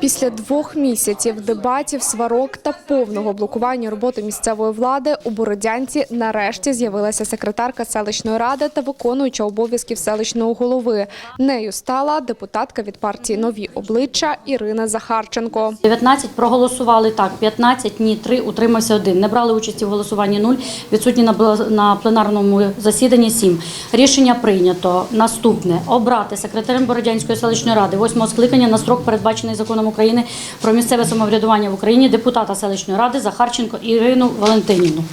Після двох місяців дебатів, сварок та повного блокування роботи місцевої влади у Бородянці нарешті з'явилася секретарка селищної ради та виконуюча обов'язків селищного голови. Нею стала депутатка від партії Нові обличчя Ірина Захарченко. 19 проголосували так, 15 ні, 3, утримався 1. Не брали участі в голосуванні 0, відсутні на пленарному засіданні 7. Рішення прийнято. Наступне обрати секретарем Бородянської селищної ради 8 скликання на строк, передбачений законом України про місцеве самоврядування в Україні, депутата селищної ради Захарченко Ірину Валентинівну.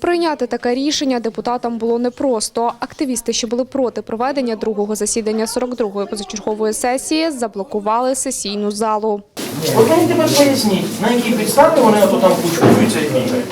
Прийняти таке рішення депутатам було непросто. Активісти, що були проти проведення другого засідання 42-ї позачергової сесії, заблокували сесійну залу. От мені тепер поясніть, на якій підставі вони ото там кучкуються і бігають.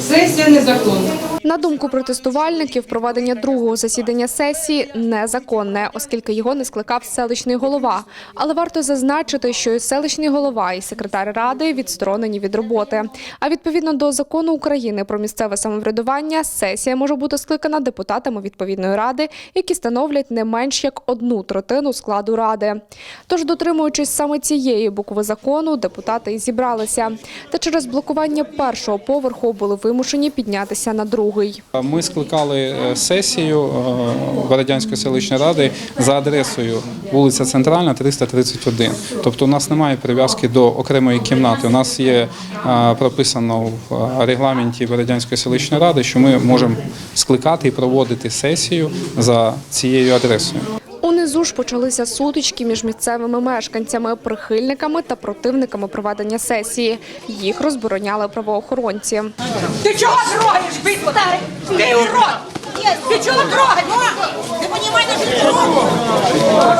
Сесія незаконна. На думку протестувальників, проведення другого засідання сесії незаконне, оскільки його не скликав селищний голова. Але варто зазначити, що і селищний голова, і секретар ради відсторонені від роботи. А відповідно до закону України про місцеве самоврядування, сесія може бути скликана депутатами відповідної ради, які становлять не менш як одну третину складу ради. Тож, дотримуючись саме цієї букви закону, депутати і зібралися. Та через блокування першого поверху були вимушені піднятися на другий. Ми скликали е, сесію е, Бородянської селищної ради за адресою вулиця Центральна, 331. Тобто у нас немає прив'язки до окремої кімнати. У нас є е, прописано в е, регламенті Бородянської селищної ради, що ми можемо скликати і проводити сесію за цією адресою. Унизу ж почалися сутички між місцевими мешканцями, прихильниками та противниками проведення сесії. Їх розбороняли правоохоронці. Ти чого трогаєш? Ти урод! Ти чого трогаєш? Ти розумієш, що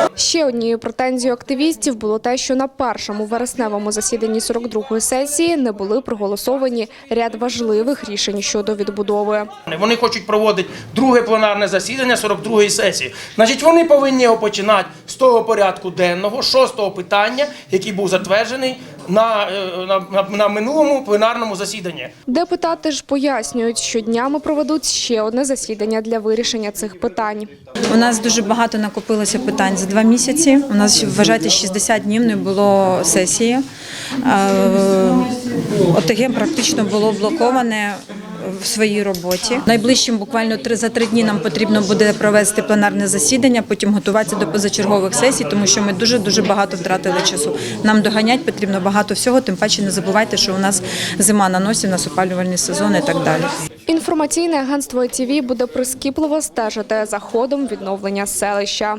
ти Ще однією претензією активістів було те, що на першому вересневому засіданні 42-ї сесії не були проголосовані ряд важливих рішень щодо відбудови. Вони хочуть проводити друге пленарне засідання 42-ї сесії. Значить, вони повинні його починати з того порядку денного, шостого питання, який був затверджений на, е, на, на, на минулому пленарному засіданні. Депутати ж пояснюють, що днями проведуть ще одне засідання для вирішення цих питань. У нас дуже багато накопилося питань за два місяці. У нас вважайте 60 днів не було сесії. Е, ОТГ практично було блоковане в своїй роботі. Найближчим буквально за три дні нам потрібно буде провести пленарне засідання, потім готуватися до позачергових сесій, тому що ми дуже дуже багато втратили часу. Нам доганять потрібно багато всього. Тим паче не забувайте, що у нас зима на носі, у нас опалювальний сезон і так далі. Інформаційне агентство ТІВІ буде прискіпливо стежити за ходом відновлення селища.